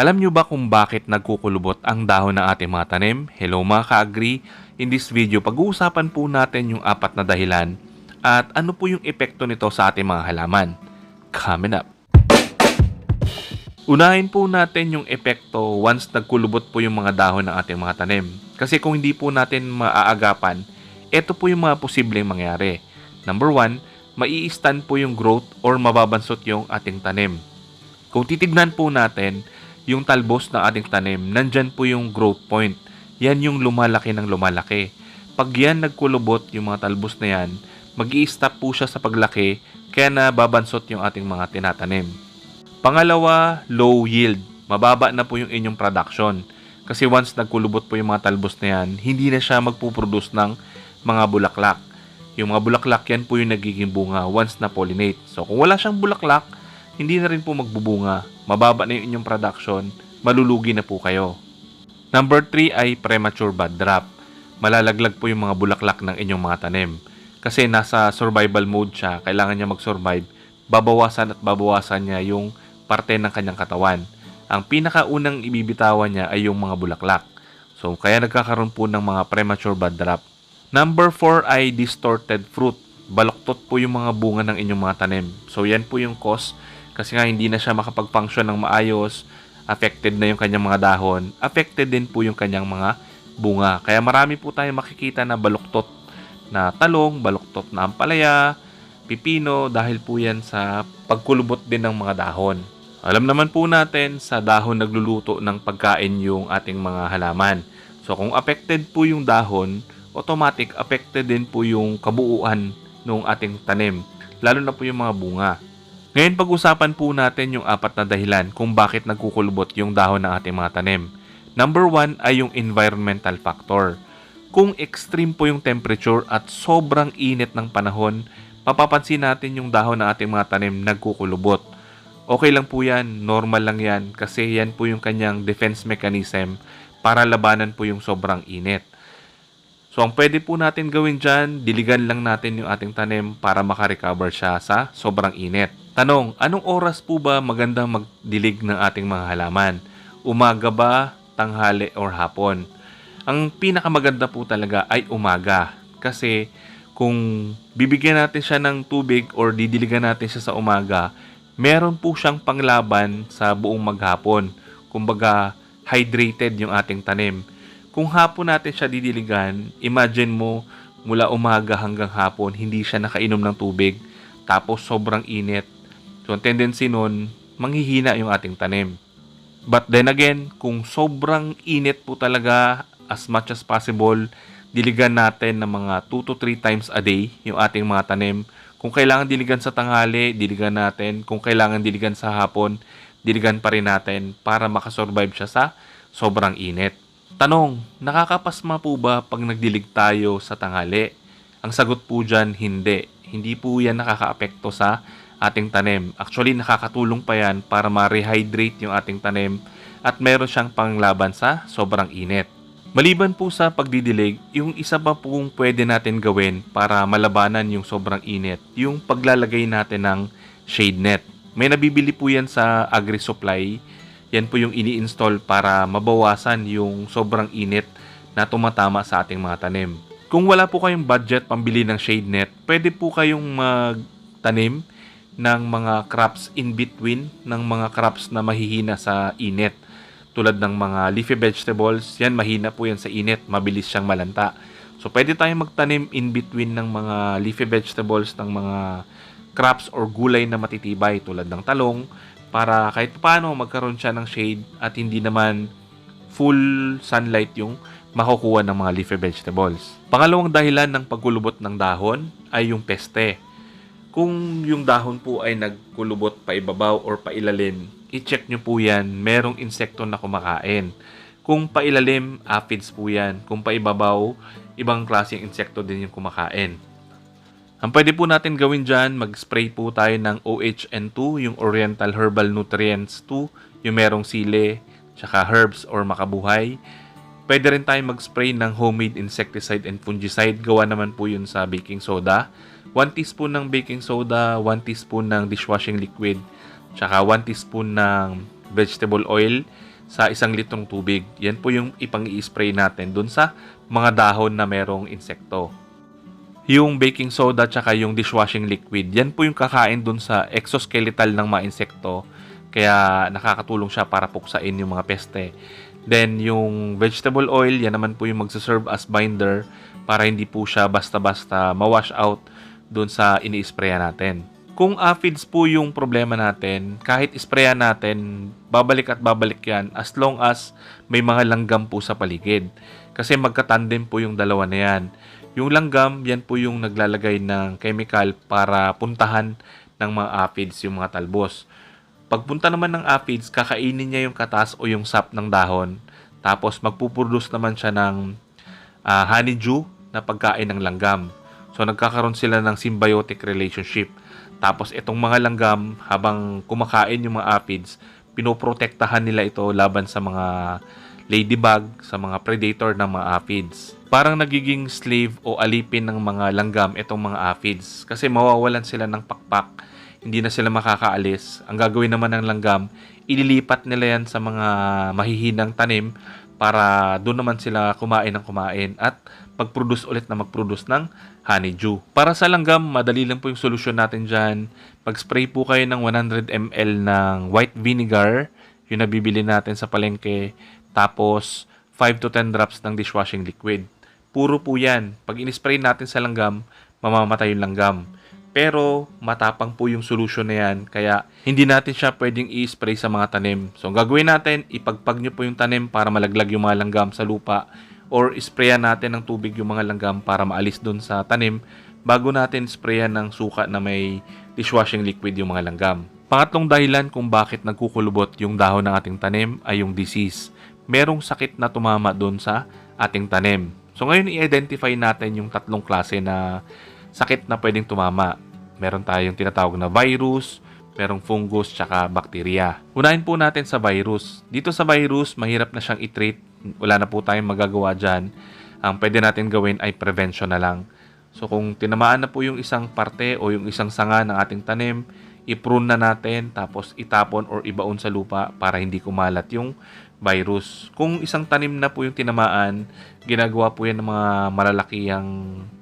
Alam nyo ba kung bakit nagkukulubot ang dahon ng ating mga tanim? Hello mga ka-agree! In this video, pag-uusapan po natin yung apat na dahilan at ano po yung epekto nito sa ating mga halaman. Coming up! Unahin po natin yung epekto once nagkulubot po yung mga dahon ng ating mga tanim. Kasi kung hindi po natin maaagapan, ito po yung mga posibleng mangyari. Number one, mai-stand po yung growth or mababansot yung ating tanim. Kung titignan po natin, yung talbos ng ating tanim, nandyan po yung growth point. Yan yung lumalaki ng lumalaki. Pag yan nagkulubot, yung mga talbos na yan, mag stop po siya sa paglaki, kaya nababansot yung ating mga tinatanim. Pangalawa, low yield. Mababa na po yung inyong production. Kasi once nagkulubot po yung mga talbos na yan, hindi na siya magpuproduce ng mga bulaklak. Yung mga bulaklak yan po yung nagiging bunga once na pollinate. So kung wala siyang bulaklak, hindi na rin po magbubunga. Mababa na yung inyong production, malulugi na po kayo. Number 3 ay premature bud drop. Malalaglag po yung mga bulaklak ng inyong mga tanim. Kasi nasa survival mode siya, kailangan niya mag-survive, babawasan at babawasan niya yung parte ng kanyang katawan. Ang pinakaunang ibibitawan niya ay yung mga bulaklak. So, kaya nagkakaroon po ng mga premature bud drop. Number 4 ay distorted fruit. Baloktot po yung mga bunga ng inyong mga tanim. So, yan po yung cause kasi nga hindi na siya makapag-function ng maayos, affected na yung kanyang mga dahon, affected din po yung kanyang mga bunga. Kaya marami po tayong makikita na baluktot na talong, baluktot na ampalaya, pipino dahil po yan sa pagkulubot din ng mga dahon. Alam naman po natin sa dahon nagluluto ng pagkain yung ating mga halaman. So kung affected po yung dahon, automatic affected din po yung kabuuan ng ating tanim, lalo na po yung mga bunga. Ngayon pag-usapan po natin yung apat na dahilan kung bakit nagkukulubot yung dahon ng ating mga tanim. Number one ay yung environmental factor. Kung extreme po yung temperature at sobrang init ng panahon, papapansin natin yung dahon ng ating mga tanim nagkukulubot. Okay lang po yan, normal lang yan kasi yan po yung kanyang defense mechanism para labanan po yung sobrang init. So, ang pwede po natin gawin dyan, diligan lang natin yung ating tanim para makarecover siya sa sobrang init. Tanong, anong oras po ba magandang magdilig ng ating mga halaman? Umaga ba, tanghali, or hapon? Ang pinakamaganda po talaga ay umaga. Kasi kung bibigyan natin siya ng tubig or didiligan natin siya sa umaga, meron po siyang panglaban sa buong maghapon. Kumbaga, hydrated yung ating tanim. Kung hapon natin siya didiligan, imagine mo mula umaga hanggang hapon, hindi siya nakainom ng tubig, tapos sobrang init. So, ang tendency nun, manghihina yung ating tanim. But then again, kung sobrang init po talaga, as much as possible, diligan natin ng mga 2 to 3 times a day yung ating mga tanim. Kung kailangan diligan sa tanghali, diligan natin. Kung kailangan diligan sa hapon, diligan pa rin natin para makasurvive siya sa sobrang init. Tanong, nakakapasma po ba pag nagdilig tayo sa tanghali? Ang sagot po dyan, hindi. Hindi po yan nakakaapekto sa ating tanim. Actually, nakakatulong pa yan para ma-rehydrate yung ating tanim at meron siyang panglaban sa sobrang init. Maliban po sa pagdidilig, yung isa pa pong pwede natin gawin para malabanan yung sobrang init, yung paglalagay natin ng shade net. May nabibili po yan sa agri-supply yan po yung ini-install para mabawasan yung sobrang init na tumatama sa ating mga tanim. Kung wala po kayong budget pambili ng shade net, pwede po kayong magtanim ng mga crops in between ng mga crops na mahihina sa init. Tulad ng mga leafy vegetables, yan mahina po yan sa init, mabilis siyang malanta. So pwede tayong magtanim in between ng mga leafy vegetables ng mga crops or gulay na matitibay tulad ng talong, para kahit paano magkaroon siya ng shade at hindi naman full sunlight yung makukuha ng mga leafy vegetables. Pangalawang dahilan ng pagkulubot ng dahon ay yung peste. Kung yung dahon po ay nagkulubot pa ibabaw or pa ilalim, i-check nyo po yan, merong insekto na kumakain. Kung pa ilalim, aphids po yan. Kung pa ibabaw, ibang klaseng insekto din yung kumakain. Ang pwede po natin gawin dyan, mag-spray po tayo ng OHN2, yung Oriental Herbal Nutrients 2, yung merong sile, tsaka herbs or makabuhay. Pwede rin tayo mag-spray ng homemade insecticide and fungicide. Gawa naman po yun sa baking soda. 1 teaspoon ng baking soda, 1 teaspoon ng dishwashing liquid, tsaka 1 teaspoon ng vegetable oil sa isang litrong tubig. Yan po yung ipang i-spray natin dun sa mga dahon na merong insekto. Yung baking soda tsaka yung dishwashing liquid, yan po yung kakain dun sa exoskeletal ng mga insekto. Kaya nakakatulong siya para puksain yung mga peste. Then yung vegetable oil, yan naman po yung magsaserve as binder para hindi po siya basta-basta ma-wash out dun sa ini-sprayan natin. Kung aphids po yung problema natin, kahit sprayan natin, babalik at babalik yan as long as may mga langgam po sa paligid. Kasi magkatandem po yung dalawa na yan. Yung langgam, yan po yung naglalagay ng chemical para puntahan ng mga aphids yung mga talbos. Pagpunta naman ng aphids, kakainin niya yung katas o yung sap ng dahon. Tapos magpuproduce naman siya ng ah, honeydew na pagkain ng langgam. So nagkakaroon sila ng symbiotic relationship. Tapos itong mga langgam, habang kumakain yung mga aphids, pinoprotektahan nila ito laban sa mga ladybug, sa mga predator ng mga aphids. Parang nagiging slave o alipin ng mga langgam itong mga aphids kasi mawawalan sila ng pakpak, hindi na sila makakaalis. Ang gagawin naman ng langgam, ililipat nila yan sa mga mahihinang tanim para doon naman sila kumain ng kumain at mag-produce ulit na mag-produce ng honeydew. Para sa langgam, madali lang po yung solusyon natin dyan. Pag-spray po kayo ng 100 ml ng white vinegar, yung nabibili natin sa palengke, tapos 5 to 10 drops ng dishwashing liquid. Puro po yan. Pag in-spray natin sa langgam, mamamatay yung langgam. Pero matapang po yung solution na yan, kaya hindi natin siya pwedeng i-spray sa mga tanim. So ang gagawin natin, ipagpag nyo po yung tanim para malaglag yung mga langgam sa lupa or sprayan natin ng tubig yung mga langgam para maalis dun sa tanim bago natin sprayan ng suka na may dishwashing liquid yung mga langgam. Pangatlong dahilan kung bakit nagkukulubot yung dahon ng ating tanim ay yung disease. Merong sakit na tumama doon sa ating tanim. So ngayon i-identify natin yung tatlong klase na sakit na pwedeng tumama. Meron tayong tinatawag na virus, merong fungus, tsaka bacteria. Unahin po natin sa virus. Dito sa virus, mahirap na siyang i-treat. Wala na po tayong magagawa dyan. Ang pwede natin gawin ay prevention na lang. So kung tinamaan na po yung isang parte o yung isang sanga ng ating tanim, i-prune na natin tapos itapon or ibaon sa lupa para hindi kumalat yung virus. Kung isang tanim na po yung tinamaan, ginagawa po yan ng mga malalakihang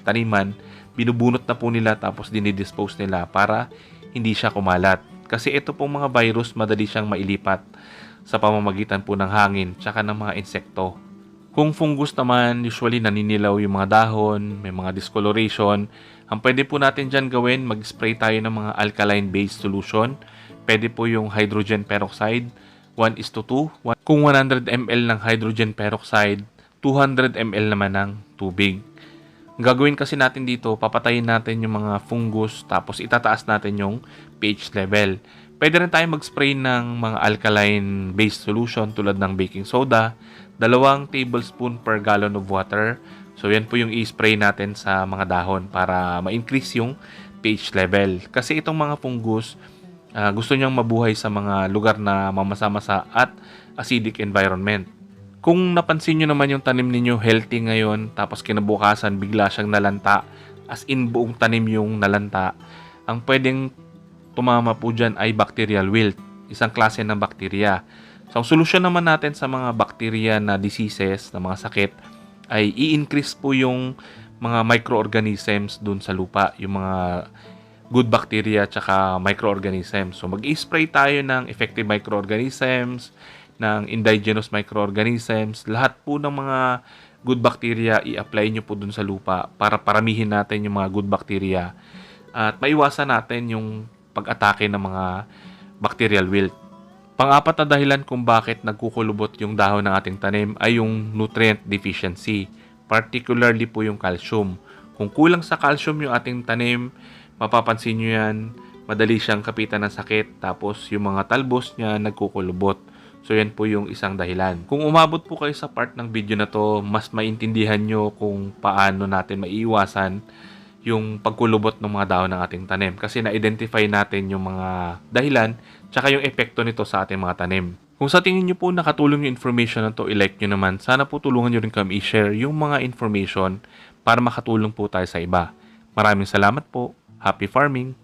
taniman, binubunot na po nila tapos dinidispose nila para hindi siya kumalat. Kasi ito pong mga virus, madali siyang mailipat sa pamamagitan po ng hangin tsaka ng mga insekto. Kung fungus naman, usually naninilaw yung mga dahon, may mga discoloration. Ang pwede po natin dyan gawin, mag-spray tayo ng mga alkaline-based solution. Pwede po yung hydrogen peroxide, 1 is to 2. Kung 100 ml ng hydrogen peroxide, 200 ml naman ng tubig. Gagawin kasi natin dito, papatayin natin yung mga fungus, tapos itataas natin yung pH level. Pwede rin tayo mag-spray ng mga alkaline-based solution tulad ng baking soda, dalawang tablespoon per gallon of water. So yan po yung i-spray natin sa mga dahon para ma-increase yung pH level. Kasi itong mga fungus, ah, gusto niyang mabuhay sa mga lugar na mamasa-masa at acidic environment. Kung napansin nyo naman yung tanim ninyo healthy ngayon, tapos kinabukasan bigla siyang nalanta, as in buong tanim yung nalanta, ang pwedeng tumama po dyan ay bacterial wilt, isang klase ng bakterya. So, ang solusyon naman natin sa mga bacteria na diseases, na mga sakit, ay i-increase po yung mga microorganisms dun sa lupa, yung mga good bacteria tsaka microorganisms. So, mag-spray tayo ng effective microorganisms, ng indigenous microorganisms, lahat po ng mga good bacteria i-apply nyo po dun sa lupa para paramihin natin yung mga good bacteria at maiwasan natin yung pag-atake ng mga bacterial wilt. Pang-apat na dahilan kung bakit nagkukulubot yung dahon ng ating tanim ay yung nutrient deficiency, particularly po yung calcium. Kung kulang sa calcium yung ating tanim, mapapansin nyo yan, madali siyang kapitan ng sakit, tapos yung mga talbos niya nagkukulubot. So yan po yung isang dahilan. Kung umabot po kayo sa part ng video na to, mas maintindihan nyo kung paano natin maiiwasan yung pagkulubot ng mga dahon ng ating tanim. Kasi na-identify natin yung mga dahilan tsaka yung epekto nito sa ating mga tanim. Kung sa tingin nyo po nakatulong yung information na to, i-like nyo naman. Sana po tulungan nyo rin kami i-share yung mga information para makatulong po tayo sa iba. Maraming salamat po. Happy farming!